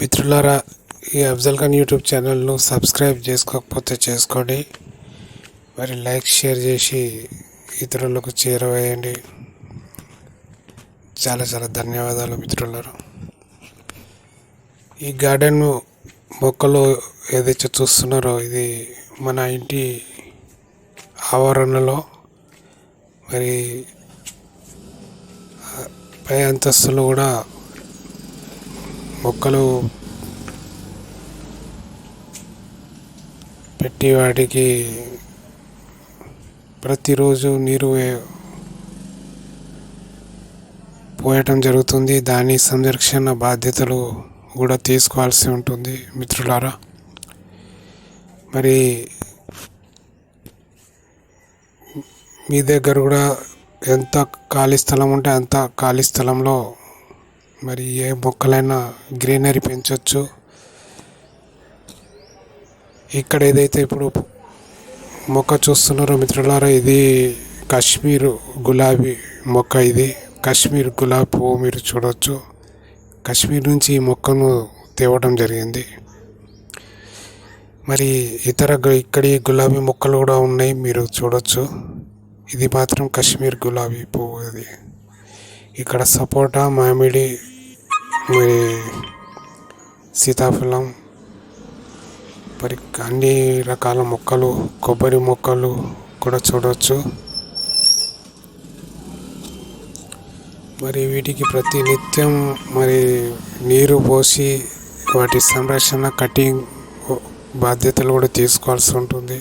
మిత్రులారా ఈ అఫ్జల్ ఖాన్ యూట్యూబ్ ఛానల్ను సబ్స్క్రైబ్ చేసుకోకపోతే చేసుకోండి. మరి లైక్ షేర్ చేసి ఇతరులకు చేరవేయండి. చాలా చాలా ధన్యవాదాలు మిత్రులారా. ఈ గార్డెన్ మొక్కలు ఏదైతే చూస్తున్నారో ఇది మన ఇంటి ఆవరణలో. మరి పై అంతస్తులు కూడా మొక్కలు పెట్టి వాటికి ప్రతిరోజు నీరు పోయటం జరుగుతుంది. దాని సంరక్షణ బాధ్యతలు కూడా తీసుకోవాల్సి ఉంటుంది మిత్రులారా. మరి మీ దగ్గర కూడా ఎంత ఖాళీ స్థలం ఉంటే అంత ఖాళీ స్థలంలో మరి ఏ మొక్కలైనా గ్రీనరీ పెంచవచ్చు ఇక్కడ ఏదైతే ఇప్పుడు మొక్క చూస్తున్నారో మిత్రులారా ఇది కాశ్మీర్ గులాబీ మొక్క ఇది. కాశ్మీర్ గులాబీ పువ్వు మీరు చూడవచ్చు కాశ్మీర్ నుంచి ఈ మొక్కను తేవడం జరిగింది. మరి ఇతర ఇక్కడ ఇక్కడి గులాబీ మొక్కలు కూడా ఉన్నాయి మీరు చూడొచ్చు. ఇది మాత్రం కాశ్మీర్ గులాబీ పువ్వు ఇది. ఇక్కడ సపోటా మామిడి మరి సీతాఫలం మరి అన్ని రకాల మొక్కలు కొబ్బరి మొక్కలు కూడా చూడవచ్చు మరి వీటికి ప్రతి నిత్యం మరి నీరు పోసి వాటి సంరక్షణ కటింగ్ బాధ్యతలు కూడా తీసుకోవాల్సి ఉంటుంది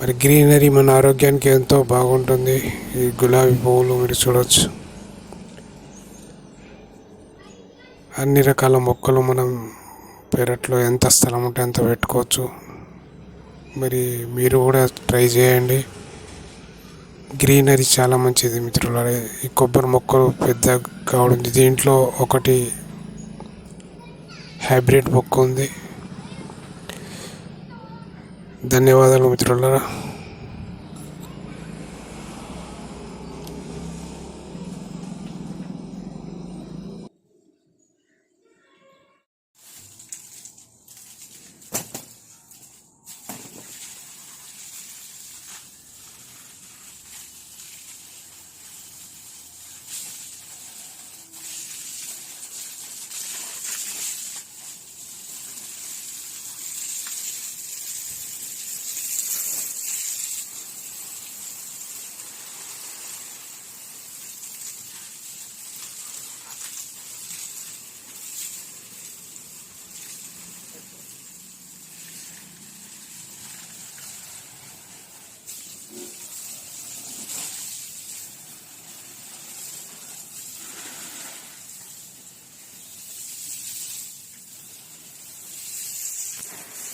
మరి గ్రీనరీ మన ఆరోగ్యానికి ఎంతో బాగుంటుంది ఈ గులాబీ పువ్వులు మీరు చూడవచ్చు అన్ని రకాల మొక్కలు మనం పెరట్లో ఎంత స్థలం ఉంటే అంత పెట్టుకోవచ్చు. మరి మీరు కూడా ట్రై చేయండి. గ్రీనరీ చాలా మంచిది మిత్రులారా. ఈ కొబ్బరి మొక్కలు పెద్ద కావడం దీంట్లో ఒకటి హైబ్రిడ్ మొక్క ఉంది. ధన్యవాదాలు మిత్రులారా. sense.